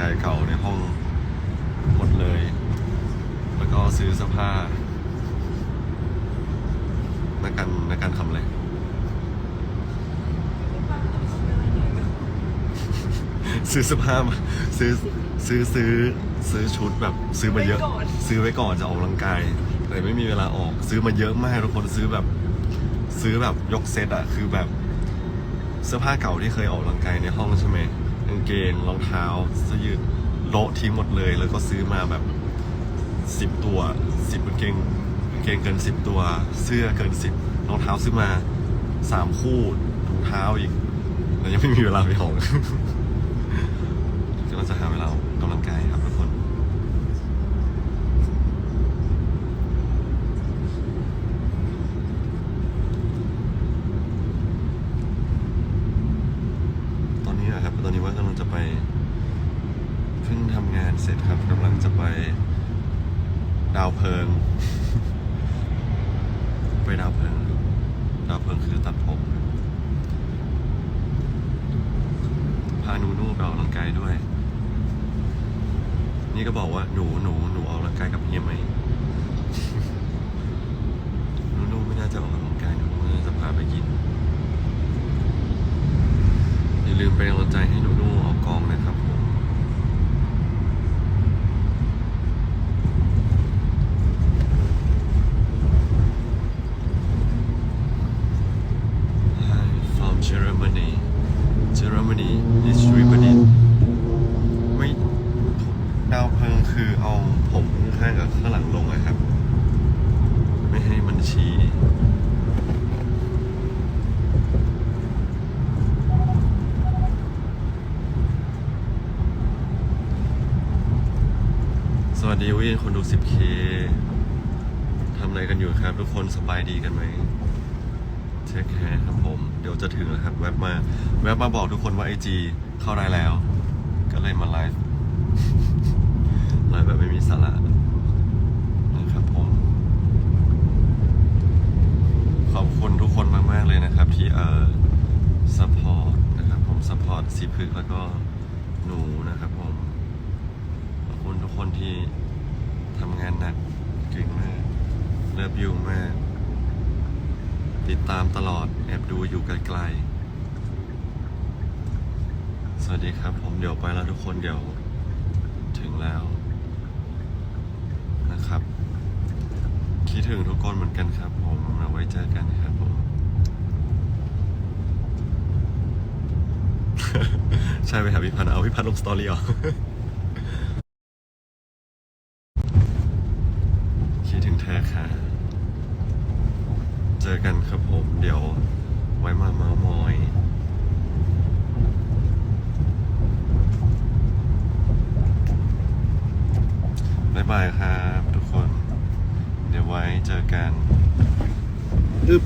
กายเก่าในห้องหมดเลย แล้วก็ซื้อเสื้อผ้านักการนักการทำอะไรซื้อเสื้อผ้ามาซื้อซื้อซื้อซื้อชุดแบบซื้อมาเยอะ ซื้อไว้ก่อนจะออกกำลังกาย แต่ไม่มีเวลาออกซื้อมาเยอะมากทุกคนซื้อแบบ ซื้อแบบยกเซตอะคือแบบเสื้อผ้าเก่าที่เคยออกกำลังกายในห้องใช่ไหม กางเกงรองเท้าเสื้อยืดโละทิ้งหมดเลย แล้วก็ซื้อมาแบบสิบตัวสิบกางเกงกางเกงเกินสิบตัว เสื้อเกินสิบรองเท้าซื้อมาสามคู่ถุงเท้าอีกแล้วยังไม่มีเวลาไปองกก็จะหาเวลาออกกำลังกายครับทุกคน ตอนนี้อะครับ ตอนนี้ ว่ากำลังจะไปเพิ่งทำงานเสร็จครับกำลังจะไปดาวเพิง ไปดาวเพิงดาวเพิงคือตัดผมพาหนูนูไปออกกำลังกายด้วย นี่ก็บอกว่าหนูหนูหนูออกกำลังกายกับเฮียไหมหนูนูไม่น่าจะออกกำลังกายหนูนูน่าจะพาไปกินอย่าลืมเป็นกำลังใจให้หนูนูออกกองนะครับผม Hi from Germany Germany is Germany ไม่ดาวเพิงคือเอาผมข้างๆกับข้างหลังลงอะครับ ไม่ให้มันชี้ สวัส ดีวินคนดู 10k ทำอะไรกันอยู่ครับ ทุกคนสบายดีกันไหมเช็คแคร์ครับผม เดี๋ยวจะถึงแล้วครับ แวบมา แวบมาบอกทุกคนว่าไอจีเข้าได้แล้ว ก็เลยมาไลฟ์ไลฟ์แบบไม่มีสาระนะครับผม ขอบคุณทุกคนมาก ๆ เลยนะครับ ที่เอ่อซัพพอร์ตนะครับผมซัพพอร์ตสีพึกแล้วก็หนูนะครับผมขอบคุณทุกคนที่ ทำงานหนักเก่งมากเลิฟยูมาก ติดตามตลอดแอบดูอยู่ไกลๆ สวัสดีครับผมเดี๋ยวไปแล้วทุกคนเดี๋ยวถึงแล้วนะครับ คิดถึงทุกคนเหมือนกันครับ ผมเอาไว้เจอกันครับผมใช่ไปหาพี่พันธ์เอาพี่พันธ์ลงสตอรี่เหรอ คิดถึงเธอค่ะ เจ อกันครับผม เดี๋ยวไว้มาเมามอยบายบายครับทุกคน เดี๋ยวไว้เจอกันอึ๊บ